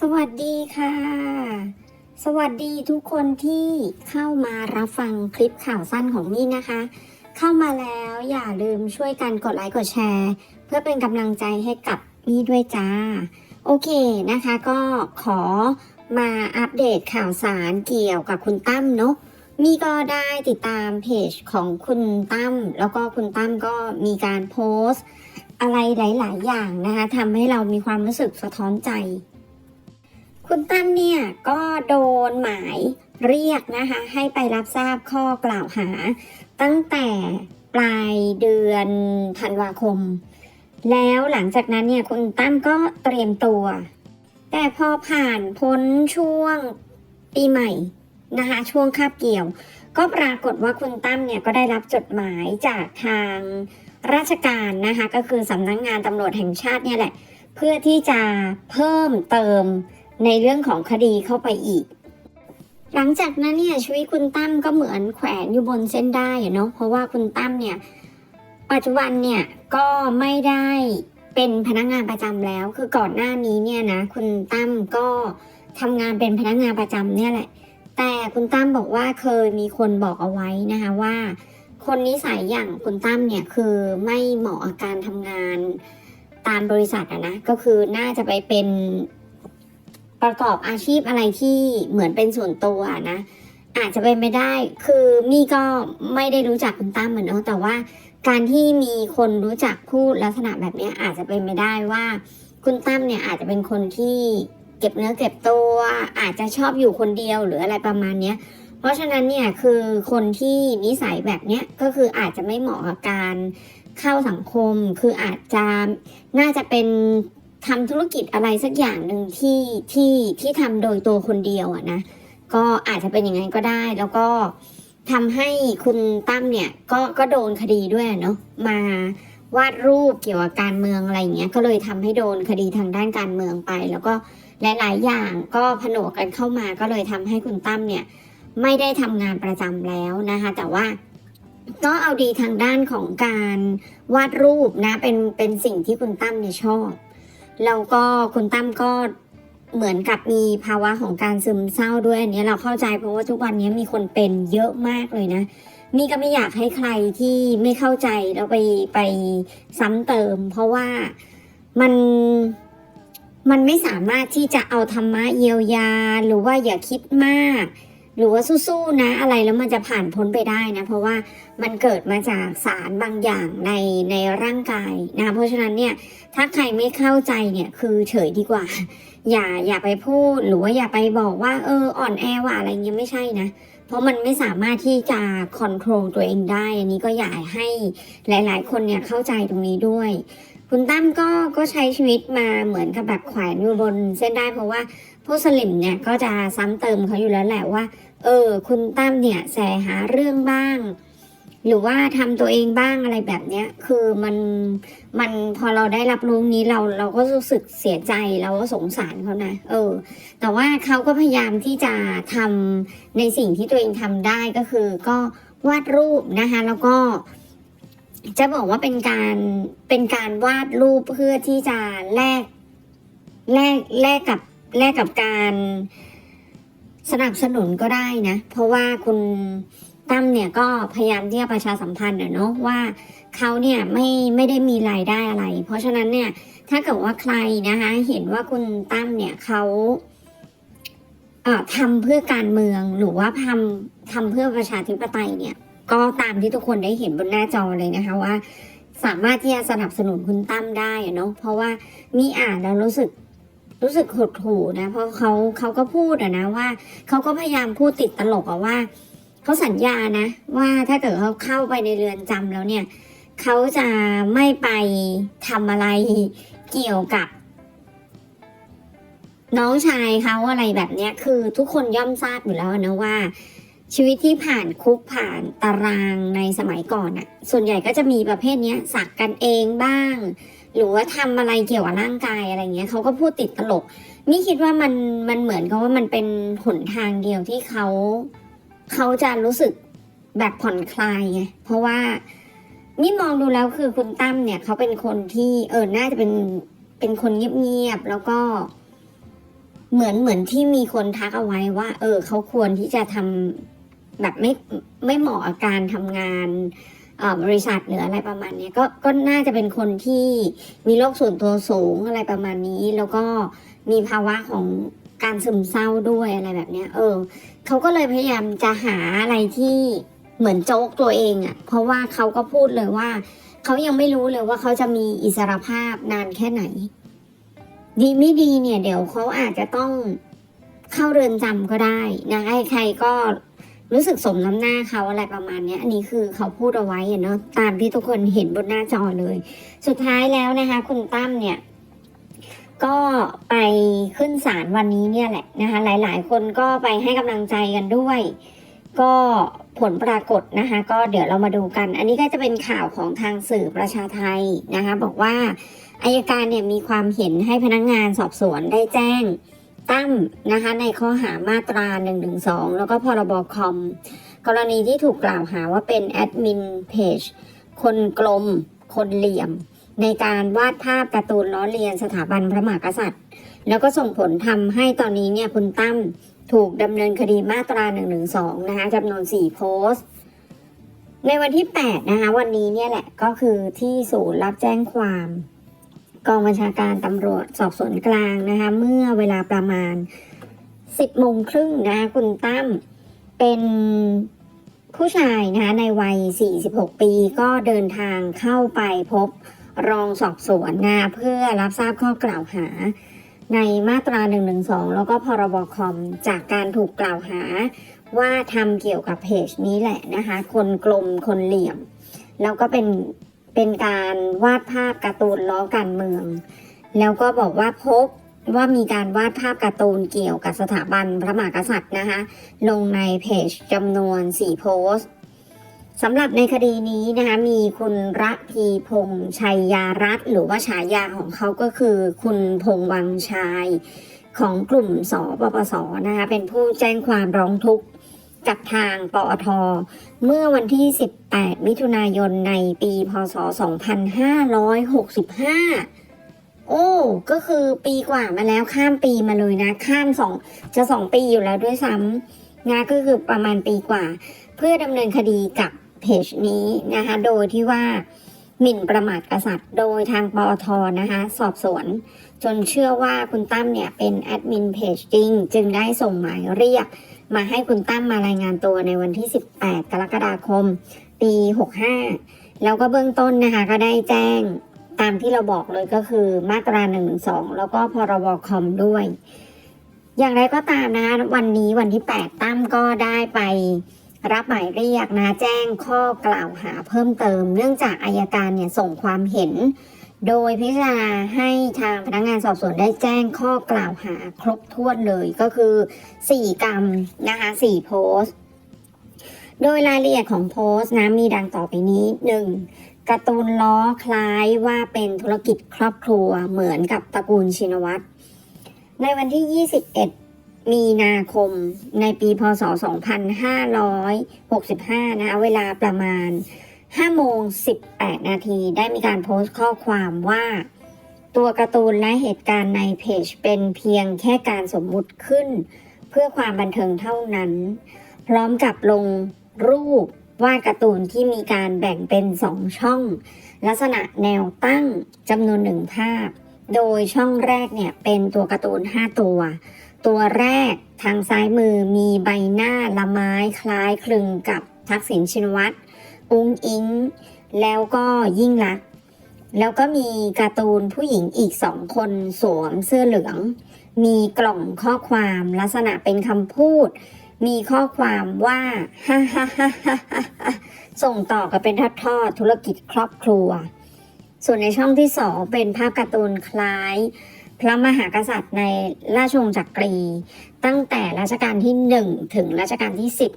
สวัสดีค่ะ สวัสดีทุกคนที่เข้ามารับฟังคลิปข่าวสั้นของมี่นะคะ เข้ามาแล้วอย่าลืมช่วยกันกดไลค์กดแชร์ เพื่อเป็นกำลังใจให้กับมี่ด้วยจ้า โอเคนะคะก็ขอมาอัปเดตข่าวสารเกี่ยวกับคุณตั้มเนาะมี่ก็ได้ติดตามเพจของคุณตั้มแล้วก็คุณตั้มก็มีการโพสต์ อะไรหลาย ๆ อย่างนะคะทำให้เรามีความรู้สึกสะท้อนใจ คุณตั้มเนี่ยก็โดนหมายเรียกนะคะให้ไปรับทราบข้อกล่าวหา ตั้งแต่ปลายเดือนธันวาคม แล้วหลังจากนั้นเนี่ยคุณตั้มก็เตรียมตัว แต่พอผ่านพ้นช่วงปีใหม่นะคะช่วงคาบเกี่ยว ก็ปรากฏว่าคุณตั้มเนี่ยก็ได้รับจดหมายจากทางราชการนะคะก็คือสำนักงงานตำรวจแห่งชาติเนี่ยแหละ เพื่อที่จะเพิ่มเติม ในเรื่องของคดีเข้าไปอีก หลังจากนั้นเนี่ยชีวิตคุณตั้มก็เหมือนแขวนอยู่บนเส้นได้เนาะเพราะว่าคุณตั้มเนี่ยปัจจุบันเนี่ยก็ไม่ได้เป็นพนักงานประจำแล้ว คือก่อนหน้านี้เนี่ยนะคุณตั้มก็ทำงานเป็นพนักงานประจำเนี่ยแหละ แต่คุณตั้มบอกว่าเคยมีคนบอกเอาไว้นะคะว่า คนนิสัยอย่างคุณตั้มเนี่ยคือไม่เหมาะกับการทำงานตามบริษัทอะนะก็คือน่าจะไปเป็น ประกอบอาชีพอะไรที่เหมือนเป็นส่วนตัวนะอาจจะเป็นไม่ได้ คือมี่ก็ไม่ได้รู้จักคุณตั้มเหมือนเนาแต่ว่าการที่มีคนรู้จักพูดลักษณะแบบนี้อาจจะเป็นไม่ได้ว่าคุณตั้มเนี่ยอาจจะเป็นคนที่เก็บเนื้อเก็บตัว อาจจะชอบอยู่คนเดียวหรืออะไรประมาณเนี้ยเพราะฉะนั้นเนี่ยคือคนที่นิสัยแบบเนี้ยก็คืออาจจะไม่เหมาะกับการเข้าสังคม คืออาจจะน่าจะเป็น ทำธุรกิจอะไรสักอย่างหนึ่งที่ที่ที่ทำโดยตัวคนเดียวอะนะก็อาจจะเป็นอย่างนั้นก็ได้ แล้วก็ทำให้คุณตั้มเนี่ยก็ก็โดนคดีด้วยเนาะมาวาดรูปเกี่ยวกับการเมืองอะไรอย่างเงี้ยก็เลยทำให้โดนคดีทางด้านการเมืองไป แล้วก็หลาย ๆ อย่างก็ผนวกกันเข้ามาก็เลยทำให้คุณตั้มเนี่ยไม่ได้ทำงานประจำแล้วนะคะ แต่ว่าก็เอาดีทางด้านของการวาดรูปนะเป็นเป็นสิ่งที่คุณตั้มเนี่ยชอบ แล้วก็คุณตั้มก็เหมือนกับมีภาวะของการซึมเศร้าด้วยอันนี้เราเข้าใจเพราะว่าทุกวันนี้มีคนเป็นเยอะมากเลยนะนี่ก็ไม่อยากให้ใครที่ไม่เข้าใจแล้วไปไปซ้ำเติม เพราะว่ามันมันไม่สามารถที่จะเอาธรรมะเยียวยาหรือว่าอย่าคิดมาก หรือว่าสู้ๆนะอะไรแล้วมันจะผ่านพ้นไปได้นะเพราะว่ามันเกิดมาจากสารบางอย่างในในร่างกายนะเพราะฉะนั้นเนี่ยถ้าใครไม่เข้าใจเนี่ยคือเฉยดีกว่า อย่าอย่าไปพูดหรือว่าอย่าไปบอกว่าเอออ่อนแอว่าอะไรเงี้ยไม่ใช่นะ เพราะมันไม่สามารถที่จะคอนโทรลตัวเองได้ อันนี้ก็อยากให้หลาย ๆ คนเนี่ยเข้าใจตรงนี้ด้วย คุณตั้มก็ก็ใช้ชีวิตมาเหมือนกับแบบแขวนอยู่บนเส้นได้เพราะว่า พวกสลิมเนี่ยก็จะซ้ำเติมเขาอยู่แล้วแหละว่า เออ คุณตั้มเนี่ยแสหาเรื่องบ้าง หรือว่าทำตัวเองบ้างอะไรแบบเนี้ย คือมันมันพอเราได้รับรู้นี้เราเราก็รู้สึกเสียใจเราก็สงสารเขานะเออ แต่ว่าเขาก็พยายามที่จะทำในสิ่งที่ตัวเองทำได้ก็คือก็วาดรูปนะคะแล้วก็จะบอกว่าเป็นการเป็นการวาดรูปเพื่อที่จะแลกแลกแลกกับ แลกกับการสนับสนุนก็ได้นะ เพราะว่าคุณตั้มเนี่ยก็พยายามที่จะประชาสัมพันธ์เนาะว่าเขาเนี่ยไม่ไม่ได้มีรายได้อะไร เพราะฉะนั้นเนี่ยถ้าเกิดว่าใครนะคะเห็นว่าคุณตั้มเนี่ยเขาเอ่อทำเพื่อการเมืองหรือว่าทำทำเพื่อประชาธิปไตยเนี่ย ก็ตามที่ทุกคนได้เห็นบนหน้าจอเลยนะคะว่า สามารถที่จะสนับสนุนคุณตั้มได้เนาะเพราะว่ามีอ่านแล้วรู้สึก รู้สึกหดหู่นะเพราะเขาเขาก็พูดอะนะว่าเขาก็พยายามพูดติดตลกอะว่าเขาสัญญานะว่าถ้าเกิดเขาเข้าไปในเรือนจำแล้วเนี่ยเขาจะไม่ไปทำอะไรเกี่ยวกับ น้องชายเขาอะไรแบบเนี้ยคือทุกคนย่อมทราบอยู่แล้วนะว่า ชีวิตที่ผ่านคุกผ่านตารางในสมัยก่อนอะส่วนใหญ่ก็จะมีประเภทเนี้ยสักกันเองบ้าง หรือว่าทำอะไรเกี่ยวกับร่างกายอะไรเงี้ยเขาก็พูดติดตลก นี่คิดว่ามันมันเหมือนกับว่ามันเป็นหนทางเดียวที่เขาเขาจะรู้สึกแบบผ่อนคลายไงเพราะว่านี่มองดูแล้วคือคุณตั้มเนี่ยเขาเป็นคนที่เออน่าจะเป็นเป็นคนเงียบๆแล้วก็เหมือนเหมือนที่มีคนทักเอาไว้ว่า เออเขาควรที่จะทำแบบไม่ไม่เหมาะกับการทำงาน บริษัทหรืออะไรประมาณนี้ก็ก็น่าจะเป็นคนที่มีโรคส่วนตัวสูงอะไรประมาณนี้ แล้วก็มีภาวะของการซึมเศร้าด้วยอะไรแบบเนี้ย เออเขาก็เลยพยายามจะหาอะไรที่เหมือนโจ๊กตัวเองอะ่ะ เพราะว่าเขาก็พูดเลยว่าเขายังไม่รู้เลยว่าเขาจะมีอิสรภาพนานแค่ไหน ดีไม่ดีเนี่ย เดี๋ยวเขาอาจจะต้องเข้าเรือนจำก็ได้นะใครๆก็ รู้สึกสมน้ำหน้าเขาอะไรประมาณนี้อันนี้คือเขาพูดเอาไว้เนาะตามที่ทุกคนเห็นบนหน้าจอเลย สุดท้ายแล้วนะคะ คุณตั้มเนี่ยก็ไปขึ้นศาลวันนี้เนี่ยแหละนะคะหลาย ๆ คนก็ไปให้กำลังใจกันด้วย ก็ผลปรากฏนะคะ ก็เดี๋ยวเรามาดูกัน อันนี้ก็จะเป็นข่าวของทางสื่อประชาไทยนะคะ บอกว่าอายการเนี่ยมีความเห็นให้พนักงานสอบสวนได้แจ้ง ตั้มนะคะในข้อหามาตรา 112 แล้วก็พรบคอม กรณีที่ถูกกล่าวหาว่าเป็นแอดมินเพจคนกลม คนเหลี่ยม ในการวาดภาพการ์ตูนล้อเลียนสถาบันพระมหากษัตริย์ แล้วก็ส่งผลทำให้ตอนนี้เนี่ยคุณตั้มถูกดำเนินคดีมาตรา 112 นะคะจำนวน 4 โพสต์ในวันที่ 8 นะคะ วันนี้เนี่ยแหละก็คือที่ศูนย์รับแจ้งความ กองบัญชาการตำรวจสอบสวนกลางนะคะเมื่อเวลาประมาณ 10โมงครึ่งนะคะคุณตั้มเป็นผู้ชายนะคะในวัย 46 ปีก็เดินทางเข้าไปพบรองสอบสวนนะเพื่อรับทราบข้อกล่าวหา ในมาตรา 112 แล้วก็พรบคอมจากการถูกกล่าวหา ว่าทำเกี่ยวกับเพจนี้แหละนะคะ คนกลมคนเหลี่ยม แล้วก็เป็น เป็นการวาดภาพการ์ตูนล้อการเมือง แล้วก็บอกว่าพบว่ามีการวาดภาพการ์ตูนเกี่ยวกับสถาบันพระมหากษัตริย์นะคะลงในเพจจำนวน 4 โพสต์สำหรับในคดีนี้นะคะมีคุณระพีพงษ์ชัยยารัตหรือว่าฉายาของเขาก็คือ คุณพงวังชายของกลุ่มสปปสนะคะเป็นผู้แจ้งความร้องทุกข์ กับทางปอท เมื่อวันที่ 18 มิถุนายนในปี พศ 2565 โอ้ ก็คือปีกว่ามาแล้วข้ามปีมาเลยนะ ข้ามสองจะสองปีอยู่แล้วด้วยซ้ำนะก็คือประมาณปีกว่า เพื่อดำเนินคดีกับเพจนี้นะคะ โดยที่ว่าหมิ่นประมาทกษัตริย์ โดยทางปอทนะคะสอบสวน จนเชื่อว่าคุณตั้มเนี่ยเป็นแอดมินเพจจริง จึงได้ส่งหมายเรียก มาให้คุณตั้มมารายงานตัวในวันที่ 18 กรกฎาคม ปี 65 แล้วก็เบื้องต้นนะคะ ก็ได้แจ้งตามที่เราบอกเลยก็คือมาตรา1 2แล้วก็พรบคอมด้วย อย่างไรก็ตามนะคะวันนี้วันที่ 8 ตั้มก็ได้ไปรับหมายเรียกนะแจ้งข้อกล่าวหาเพิ่มเติม เนื่องจากอายการเนี่ยส่งความเห็น โดยพิจารณาให้ทางพนักงานสอบสวนได้แจ้งข้อกล่าวหาครบถ้วนเลยก็คือ 4 กรรมนะคะ4โพสต์โดยรายละเอียดของโพสต์นะมีดังต่อไปนี้ 1. การ์ตูนล้อคล้ายว่าเป็นธุรกิจครอบครัวเหมือนกับตระกูลชินวัตรในวันที่ 21 มีนาคมในปีพศ 2565 นะคะเวลาประมาณ 5 โมง 18 นาทีได้มีการโพสต์ข้อความว่า ตัวการ์ตูนและเหตุการณ์ในเพจเป็นเพียงแค่การสมมุติขึ้น เพื่อความบันเทิงเท่านั้น พร้อมกับลงรูปวาดการ์ตูนที่มีการแบ่งเป็นสองช่อง ลักษณะแนวตั้งจำนวนหนึ่งภาพ โดยช่องแรกเนี่ยเป็นตัวการ์ตูน 5 ตัว ตัวแรกทางซ้ายมือมีใบหน้าละไม้คล้ายคลึงกับทักษิณชินวัตร อุ้งอิง แล้วก็ยิ่งลัก แล้วก็มีการ์ตูนผู้หญิงอีกสองคนสวมเสื้อเหลือง มีกล่องข้อความลักษณะเป็นคำพูด มีข้อความว่าฮ่าฮ่าฮ่าฮ่าฮ่าส่งต่อกันเป็นทอดๆธุรกิจครอบครัว ส่วนในช่องที่สองเป็นภาพการ์ตูนคล้าย พระมหากษัตริย์ในราชวงศ์จักรี ตั้งแต่รัชกาลที่หนึ่งถึงรัชกาลที่สิบ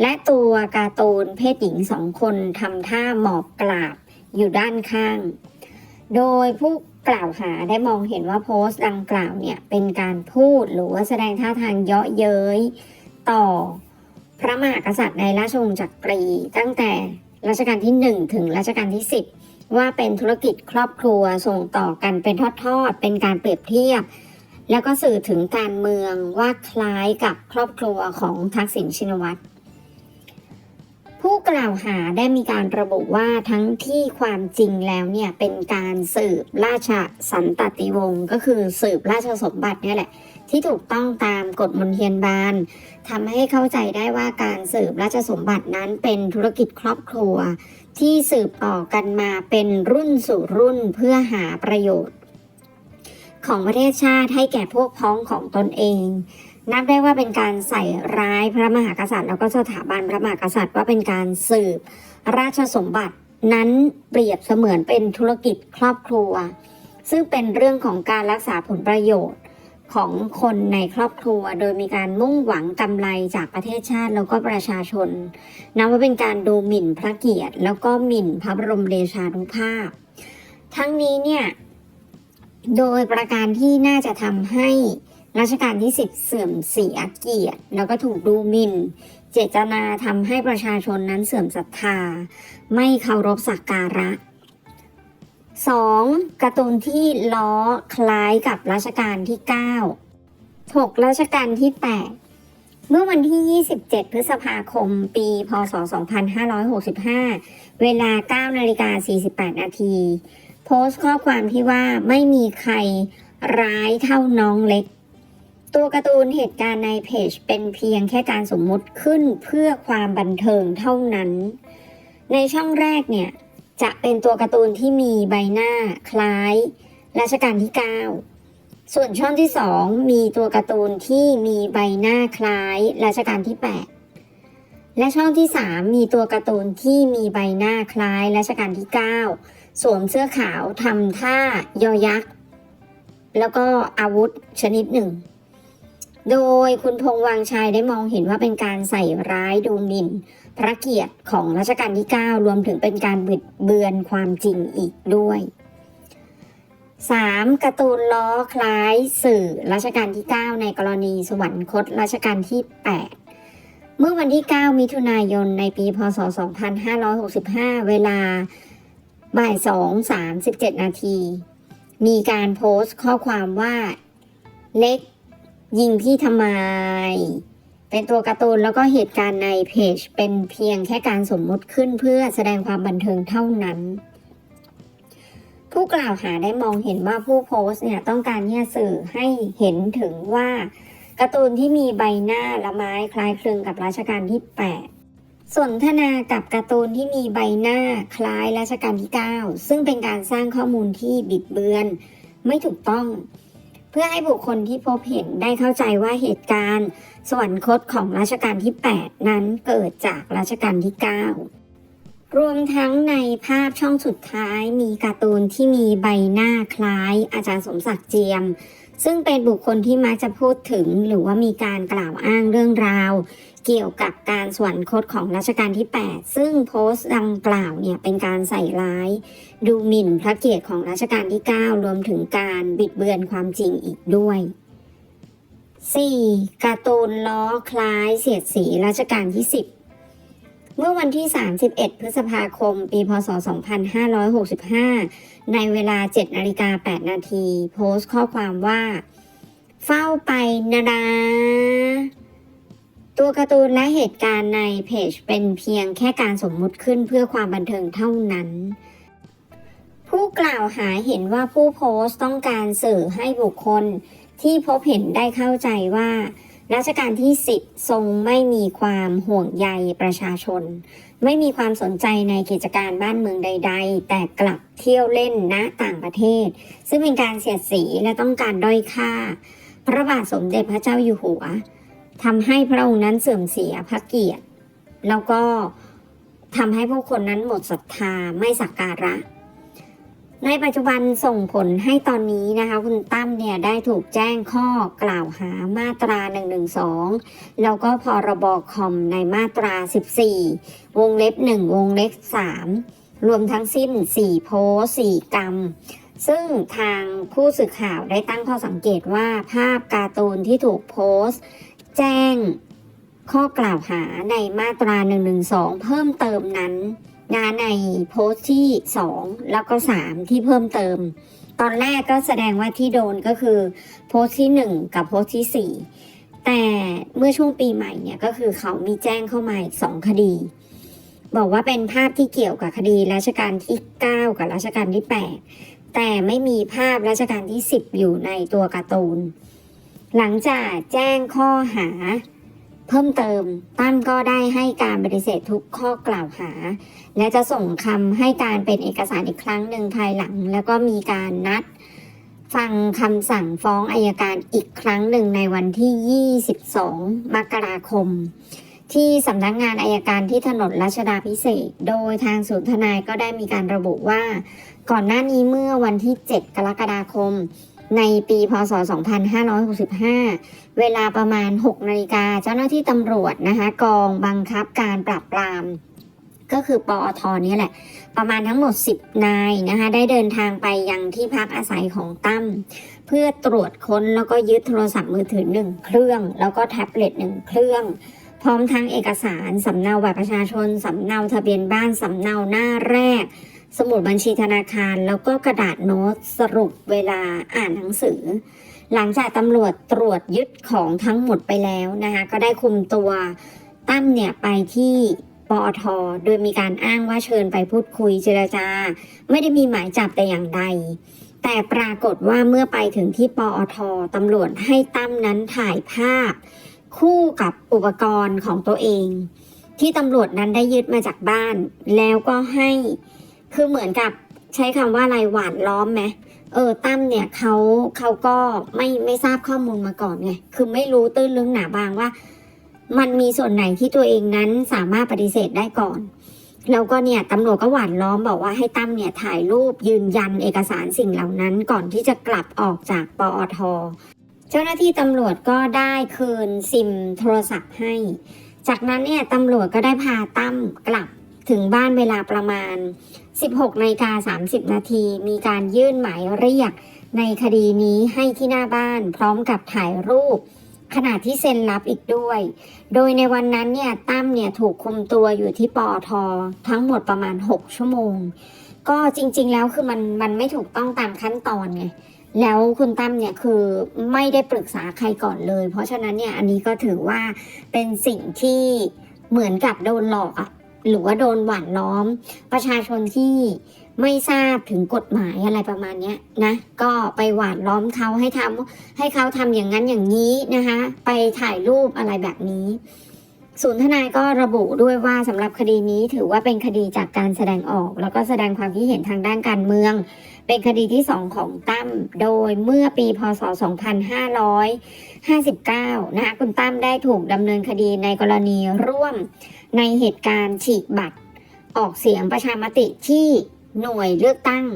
และตัวการ์ตูนเพศหญิงสองคนทำท่าหมอบกราบอยู่ด้านข้าง โดยผู้กล่าวหาได้มองเห็นว่าโพสต์ดังกล่าวเนี่ยเป็นการพูดหรือว่าแสดงท่าทางเยาะเย้ยต่อพระมหากษัตริย์ในราชวงศ์จักรี ตั้งแต่รัชกาลที่หนึ่งถึงรัชกาลที่สิบว่าเป็นธุรกิจครอบครัวส่งต่อกันเป็นทอดๆ เป็นการเปรียบเทียบ แล้วก็สื่อถึงการเมืองว่าคล้ายกับครอบครัวของทักษิณชินวัตร ผู้กล่าวหาได้มีการระบุว่าทั้งที่ความจริงแล้วเนี่ยเป็นการสืบราชสันตติวงศ์ก็คือสืบราชสมบัติเนี่ยแหละ ที่ถูกต้องตามกฎมนเทียนบานทำให้เข้าใจได้ว่าการสืบราชสมบัตินั้นเป็นธุรกิจครอบครัว ที่สืบต่อกันมาเป็นรุ่นสู่รุ่นเพื่อหาประโยชน์ ของประเทศชาติให้แก่พวกพ้องของตนเอง นับได้ว่าเป็นการใส่ร้ายพระมหากษัตริย์ แล้วก็สถาบันพระมหากษัตริย์ว่าเป็นการสืบราชสมบัติ นั้นเปรียบเสมือนเป็นธุรกิจครอบครัว ซึ่งเป็นเรื่องของการรักษาผลประโยชน์ของคนในครอบครัว โดยมีการมุ่งหวังกำไรจากประเทศชาติแล้วก็ประชาชนนับว่าเป็นการดูหมิ่นพระเกียรติ แล้วก็หมิ่นพระบรมเดชานุภาพ ทั้งนี้เนี่ยโดยประการที่น่าจะทำให้ รัชกาลที่สิบเสื่อมเสียเกียรติ แล้วก็ถูกดูหมิ่น เจตนาทำให้ประชาชนนั้นเสื่อมศรัทธา ไม่เคารพสักการะ 2. การ์ตูนที่ล้อคล้ายกับรัชกาลที่ 9 6. รัชกาลที่ 8 เมื่อวันที่ 27 พฤษภาคม ปี พศ 2565 เวลา 9 นาฬิกา 48 นาที โพสต์ข้อความที่ว่าไม่มีใครร้ายเท่าน้องเล็ก ตัวการ์ตูนเหตุการณ์ในเพจเป็นเพียงแค่การสมมุติขึ้นเพื่อความบันเทิงเท่านั้น ในช่องแรกเนี่ย จะเป็นตัวการ์ตูนที่มีใบหน้าคล้ายรัชกาลที่ 9 ส่วนช่องที่ 2 มีตัวการ์ตูนที่มีใบหน้าคล้ายรัชกาลที่ 8 และช่องที่ 3 มีตัวการ์ตูนที่มีใบหน้าคล้ายรัชกาลที่ 9 สวมเสื้อขาวทำท่ายอยักษ์ แล้วก็อาวุธชนิดหนึ่ง โดยคุณพงษ์วังชัยได้มองเห็นว่าเป็นการใส่ร้ายดูหมิ่น พระเกียรติของรัชกาลที่ 9 รวมถึงเป็นการบิดเบือนความจริงอีกด้วย 3. การ์ตูนล้อคล้ายสื่อรัชกาลที่ 9 ในกรณีสวรรคตรัชกาลที่ 8 เมื่อวันที่ 9 มิถุนายนในปีพศ 2565 เวลาบ่าย2 37 นาที มีการโพสต์ข้อความว่าเล็ก ยิงพี่ทำไม เป็นตัวการ์ตูนแล้วก็เหตุการณ์ในเพจ เป็นเพียงแค่การสมมุติขึ้นเพื่อแสดงความบันเทิงเท่านั้น ผู้กล่าวหาได้มองเห็นว่าผู้โพสต์เนี่ยต้องการที่จะสื่อให้เห็นถึงว่าการ์ตูนที่มีใบหน้าละไม้คล้ายคลึงกับรัชกาลที่ 8 สนทนากับการ์ตูนที่มีใบหน้าคล้ายรัชกาลที่ 9 ซึ่งเป็นการสร้างข้อมูลที่บิดเบือน ไม่ถูกต้อง เพื่อให้บุคคลที่พบเห็นได้เข้าใจว่าเหตุการณ์ สวรรคตของรัชกาลที่ 8 นั้นเกิดจากรัชกาลที่ 9 รวมทั้งในภาพช่องสุดท้ายมีการ์ตูนที่มีใบหน้าคล้าย อาจารย์สมศักดิ์เจียม ซึ่งเป็นบุคคลที่มักจะพูดถึงหรือว่ามีการกล่าวอ้างเรื่องราว เกี่ยวกับการสวรรคตของรัชกาลที่ 8 ซึ่งโพสต์ดังกล่าวเนี่ยเป็นการใส่ร้าย ดูหมิ่นพระเกียรติของรัชกาลที่ 9 รวมถึงการบิดเบือนความจริงอีกด้วย 4. การ์ตูนล้อคล้ายเสียดสีรัชกาลที่ 10 เมื่อวันที่ 31 พฤษภาคม ปี พศ 2565 ในเวลา 7นาฬิกา8นาทีโพสต์ข้อความว่า เฝ้าไปนะดา ตัวการ์ตูนและเหตุการณ์ในเพจเป็นเพียงแค่การสมมุติขึ้นเพื่อความบันเทิงเท่านั้น ผู้กล่าวหาเห็นว่าผู้โพสต์ต้องการสื่อให้บุคคลที่พบเห็นได้เข้าใจว่ารัชกาลที่สิบทรงไม่มีความห่วงใยประชาชน ไม่มีความสนใจในกิจการบ้านเมืองใด ๆ แต่กลับเที่ยวเล่นณต่างประเทศ ซึ่งเป็นการเสียดสีและต้องการด้อยค่า พระบาทสมเด็จพระเจ้าอยู่หัว ทำให้พระองค์นั้นเสื่อมเสียพระเกียรติ แล้วก็ทำให้ผู้คนนั้นหมดศรัทธาไม่สักการะ ในปัจจุบันส่งผลให้ตอนนี้นะคะ คุณตั้มเนี่ยได้ถูกแจ้งข้อกล่าวหามาตรา 112 แล้วก็พรบคอมในมาตรา 14 วงเล็บ 1 วงเล็บ 3 รวมทั้งสิ้น 4 โพส4กรรมซึ่งทางผู้สื่อข่าวได้ตั้งข้อสังเกตว่าภาพการ์ตูนที่ถูกโพสต์ แจ้งข้อกล่าวหาในมาตรา 112 เพิ่มเติมนั้นนะในโพสต์ที่ 2 แล้วก็ 3 ที่เพิ่มเติม ตอนแรกก็แสดงว่าที่โดนก็คือโพสต์ที่ 1 กับโพสต์ที่ 4 แต่เมื่อช่วงปีใหม่เนี่ยก็คือเขามีแจ้งเข้ามาอีกสองคดี บอกว่าเป็นภาพที่เกี่ยวกับคดีรัชกาลที่ 9 กับรัชกาลที่ 8 แต่ไม่มีภาพรัชกาลที่ 10 อยู่ในตัวการ์ตูน หลังจากแจ้งข้อหา เพิ่มเติมตั้มก็ได้ให้การปฏิเสธทุกข้อกล่าวหา และจะส่งคำให้การเป็นเอกสารอีกครั้งหนึ่งภายหลัง แล้วก็มีการนัดฟังคำสั่งฟ้องอายการอีกครั้งหนึ่งในวันที่ 22 มกราคม ที่สำนักงานอายการที่ถนนรัชดาพิเศษ โดยทางศูนย์ทนายก็ได้มีการระบุว่า ก่อนหน้านี้เมื่อวันที่ 7 กรกฎาคม ในปีพศ 2565 เวลาประมาณ 6 นาฬิกาเจ้าหน้าที่ตำรวจนะคะกองบังคับการปราบปราม ก็คือปอทนี่แหละ ประมาณทั้งหมด 10 นายนะคะได้เดินทางไปยังที่พักอาศัยของตั้มเพื่อตรวจค้นแล้วก็ยึดโทรศัพท์มือถือหนึ่งเครื่อง แล้วก็แท็บเล็ตหนึ่งเครื่องพร้อมทั้งเอกสาร สำเนาบัตรประชาชน สำเนาทะเบียนบ้าน สำเนาหน้าแรก สมุดบัญชีธนาคาร แล้วก็กระดาษโน้ตสรุปเวลาอ่านหนังสือ หลังจากตำรวจตรวจยึดของทั้งหมดไปแล้วนะคะก็ได้คุมตัวตั้มเนี่ยไปที่ปอทโดยมีการอ้างว่าเชิญไปพูดคุยเจรจา ไม่ได้มีหมายจับแต่อย่างใด แต่ปรากฏว่าเมื่อไปถึงที่ปอทตำรวจให้ตั้มนั้นถ่ายภาพ คู่กับอุปกรณ์ของตัวเอง ที่ตำรวจนั้นได้ยึดมาจากบ้าน แล้วก็ให้ คือเหมือนกับใช้คำว่าอะไรหวานล้อมไหมเออตั้มเนี่ยเขาเขาก็ไม่ไม่ทราบข้อมูลมาก่อนไงคือไม่รู้ตื้นลึกหนาบางว่า มันมีส่วนไหนที่ตัวเองนั้นสามารถปฏิเสธได้ก่อนแล้วก็เนี่ยตำรวจก็หวานล้อมบอกว่าให้ตั้มเนี่ยถ่ายรูปยืนยันเอกสารสิ่งเหล่านั้นก่อนที่จะกลับออกจากปอท เจ้าหน้าที่ตำรวจก็ได้คืนซิมโทรศัพท์ให้ จากนั้นเนี่ยตำรวจก็ได้พาตั้มกลับถึงบ้านเวลาประมาณ16นาฬิกา30 นาที มีการยื่นหมายเรียก ในคดีนี้ให้ที่หน้าบ้าน พร้อมกับถ่ายรูป ขณะที่เซ็นรับอีกด้วย โดยในวันนั้นเนี่ยตั้มเนี่ยถูกคุมตัวอยู่ที่ปอททั้งหมดประมาณ 6 ชั่วโมง ก็จริง ๆ แล้วคือมันมันไม่ถูกต้องตามขั้นตอนไงแล้วคุณตั้มเนี่ยคือไม่ได้ปรึกษาใครก่อนเลย เพราะฉะนั้นเนี่ยอันนี้ก็ถือว่าเป็นสิ่งที่เหมือนกับโดนหลอกอะ หรือว่าโดนหว่านล้อม ประชาชนที่ไม่ทราบถึงกฎหมายอะไรประมาณนี้นะ ก็ไปหว่านล้อมเขาให้ทำให้เขาทำอย่างนั้นอย่างนี้นะคะ ไปถ่ายรูปอะไรแบบนี้ศูนย์ทนายก็ระบุด้วยว่าสำหรับคดีนี้ถือว่าเป็นคดีจากการแสดงออก แล้วก็แสดงความคิดเห็นทางด้านการเมือง เป็นคดีที่สองของตั้มโดยเมื่อปีพศ 2559 นะคะคุณตั้มได้ถูกดำเนินคดีในกรณีร่วม ในเหตุการณ์ฉีกบัตร ออกเสียงประชามติที่หน่วยเลือกตั้ง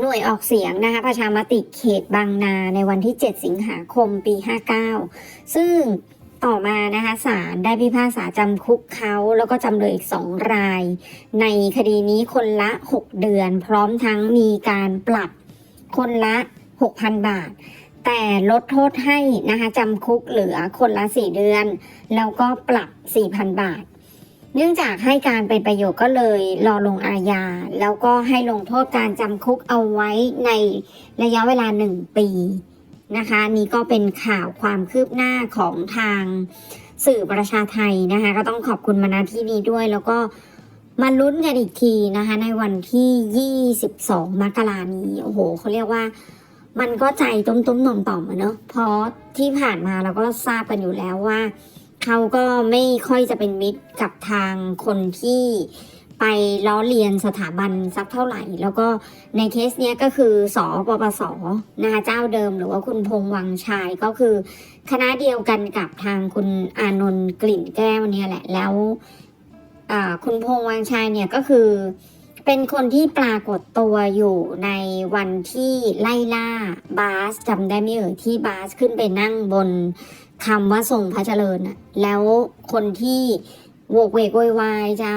หน่วยออกเสียงนะคะประชามติเขตบางนาในวันที่ 7 สิงหาคมปี 59 ซึ่งต่อมานะคะศาลได้พิพากษาจำคุกเขา แล้วก็จำเลยอีก2ราย ในคดีนี้คนละ 6 เดือน พร้อมทั้งมีการปรับคนละ 6,000 บาท แต่ลดโทษให้นะคะจำคุกเหลือคนละ 4 เดือน แล้วก็ปรับ 4,000 บาท เนื่องจากให้การเป็นประโยชน์ก็เลยรอลงอาญา แล้วก็ให้ลงโทษการจำคุกเอาไว้ในระยะเวลา 1 ปีนะคะนี่ก็เป็นข่าวความคืบหน้าของทางสื่อประชาไทยนะคะ ก็ต้องขอบคุณมาณที่นี้ด้วย แล้วก็มาลุ้นกันอีกทีนะคะ ในวันที่ 22 มกรานี้ โอ้โหเขาเรียกว่า มันก็ใจตุ้มตุ้มๆหน่อมต่อมอะเนอะเพราะที่ผ่านมาเราก็ทราบกันอยู่แล้วว่า เขาก็ไม่ค่อยจะเป็นมิตรกับทางคนที่ไปล้อเลียนสถาบันสักเท่าไหร่ แล้วก็ในเคสเนี้ยก็คือสอปปสนะคะเจ้าเดิมหรือว่าคุณพงวังชายก็คือ คณะเดียวกันกับทางคุณอานนท์กลิ่นแก้วเนี่ยแหละแล้วคุณพงวังชายเนี่ยก็คือ เป็นคนที่ปรากฏตัวอยู่ในวันที่ไล่ล่าบาสจำได้ไหมเอ่ยที่บาสขึ้นไปนั่งบนคำว่าทรงพระเจริญอะแล้วคนที่โวกเวกโวยวายจะ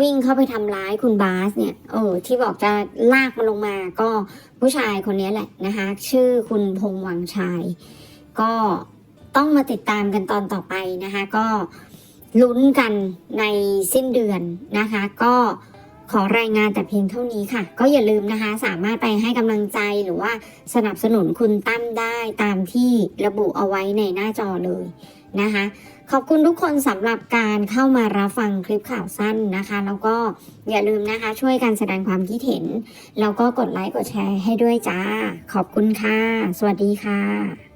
วิ่งเข้าไปทำร้ายคุณบาสเนี่ย เออ ที่บอกจะลากมันลงมา ก็ผู้ชายคนนี้แหละนะคะ ชื่อคุณพงวังชาย ก็ต้องมาติดตามกันตอนต่อไปนะคะ ก็ลุ้นกันในสิ้นเดือนนะคะ ก็ ขอรายงานแต่เพียงเท่านี้ค่ะ ก็อย่าลืมนะคะ สามารถไปให้กำลังใจหรือว่าสนับสนุนคุณตั้มได้ตามที่ระบุเอาไว้ในหน้าจอเลยนะคะ ขอบคุณทุกคนสำหรับการเข้ามารับฟังคลิปข่าวสั้นนะคะ แล้วก็อย่าลืมนะคะ ช่วยกันแสดงความคิดเห็น แล้วก็กดไลค์กดแชร์ให้ด้วยจ้า ขอบคุณค่ะ สวัสดีค่ะ